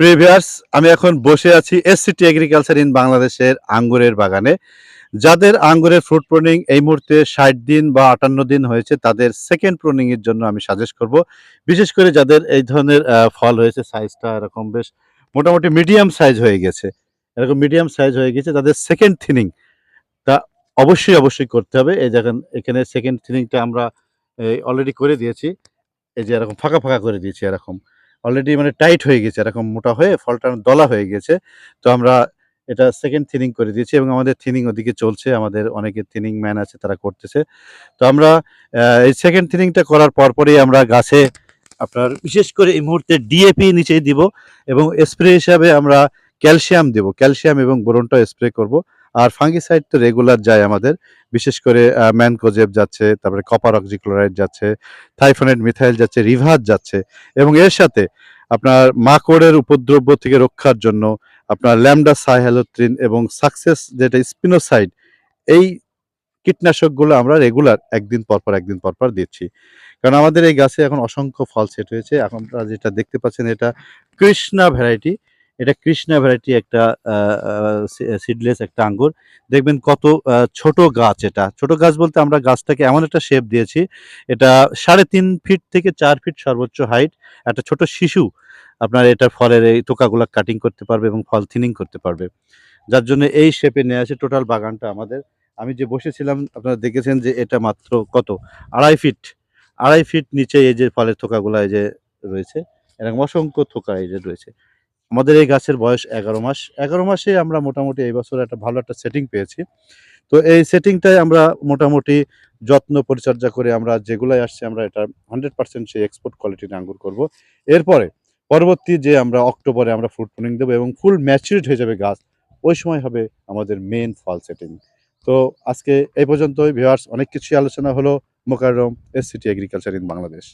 Previous আমি এখন বসে আছি এসসিটি এগ্রিকালচার ইন বাংলাদেশের আঙ্গুরের বাগানে। যাদের আঙ্গুরের ফ্রুট প্রুনিং এই মুহূর্তে ষাট দিন বা আটান্ন দিন হয়েছে, তাদের সেকেন্ড প্রুনিং এর জন্য আমি সাজেস্ট করব। বিশেষ করে যাদের এই ধরনের ফল হয়েছে সাইজটা এরকম বেশ মোটামুটি মিডিয়াম সাইজ হয়ে গেছে। এরকম মিডিয়াম সাইজ হয়ে গেছে, তাদের সেকেন্ড থিনিং তা অবশ্যই অবশ্যই করতে হবে। এই দেখেন, এখানে সেকেন্ড থিনিংটা আমরা অলরেডি করে দিয়েছি। এই যে এরকম ফাঁকা ফাঁকা করে দিয়েছি এরকম। অলরেডি মানে টাইট হয়ে গেছে, এরকম মোটা হয়ে ফলটা দলা হয়ে গেছে। তো আমরা এটা সেকেন্ড থিনিং করে দিয়েছি এবং আমাদের থিনিং ওদিকে চলছে, আমাদের অনেকে থিনিং ম্যান আছে, তারা করতেছে। তো আমরা এই সেকেন্ড থিনিংটা করার পরপরই আমরা গাছে আপনার বিশেষ করে এই মুহূর্তে ডিএপি নিচেই দিব এবং স্প্রে হিসাবে আমরা ক্যালসিয়াম দেব। ক্যালসিয়াম এবং বোরনটা স্প্রে করব। আর ফাঙ্গিসাইড তো রেগুলার যায় আমাদের। বিশেষ করে ম্যানকোজেব যাচ্ছে, তারপরে কপার অক্সিক্লোরাইড যাচ্ছে থাইফোনেট মিথাইল যাচ্ছে, রিভার যাচ্ছে এবং এর সাথে আপনার মাকড়ের উপদ্রব্য থেকে রক্ষার জন্য আপনার ল্যামডা সাইহ্যালোথ্রিন এবং সাকসেস যেটা স্পিনোসাইড, এই কীটনাশকগুলো আমরা রেগুলার একদিন পর পর, একদিন পর পর দিচ্ছি। কারণ আমাদের এই গাছে এখন অসংখ্য ফল সেট হয়েছে। এখন আপনারা যেটা দেখতে পাচ্ছেন, এটা কৃষ্ণা ভ্যারাইটি এটা কৃষ্ণা ভ্যারাইটি একটা সিডলেস একটা আঙ্গুর। দেখবেন কত ছোট গাছ এটা। ছোট গাছ বলতে আমরা গাছটাকে এমন একটা শেপ দিয়েছি, এটা সাড়ে তিন ফিট থেকে চার ফিট সর্বোচ্চ হাইট একটা ছোট শিশু আপনার এটা ফলের এই টোকাগুলো কাটিং করতে পারবে এবং ফল থিনিং করতে পারবে। যার জন্য এই শেপে নিয়ে আসে টোটাল বাগানটা আমাদের। আমি যে বসেছিলাম, আপনারা দেখেছেন যে এটা মাত্র কত? আড়াই ফিট আড়াই ফিট নিচে এই যে ফলের থোকাগুলো এই যে রয়েছে, এরকম অসংখ্য থোকা এই যে রয়েছে। আমাদের এই গাছের বয়স এগারো মাস। এগারো মাসে আমরা মোটামুটি এই বছর একটা ভালো একটা সেটিং পেয়েছি। তো এই সেটিংটাই আমরা মোটামুটি যত্ন পরিচর্যা করে আমরা যেগুলাই আসছে আমরা এটা হান্ড্রেড পার্সেন্ট সেই এক্সপোর্ট কোয়ালিটির আঙ্গুর করব। এরপরে পরবর্তী যে আমরা অক্টোবরে আমরা ফ্রুট প্রুনিং দেবো এবং ফুল ম্যাচিউরড হয়ে যাবে গাছ, ওই সময় হবে আমাদের মেন ফল সেটিং তো আজকে এই পর্যন্তই ভিউয়ার্স অনেক কিছুই আলোচনা হলো Mokarram S city agriculture in Bangladesh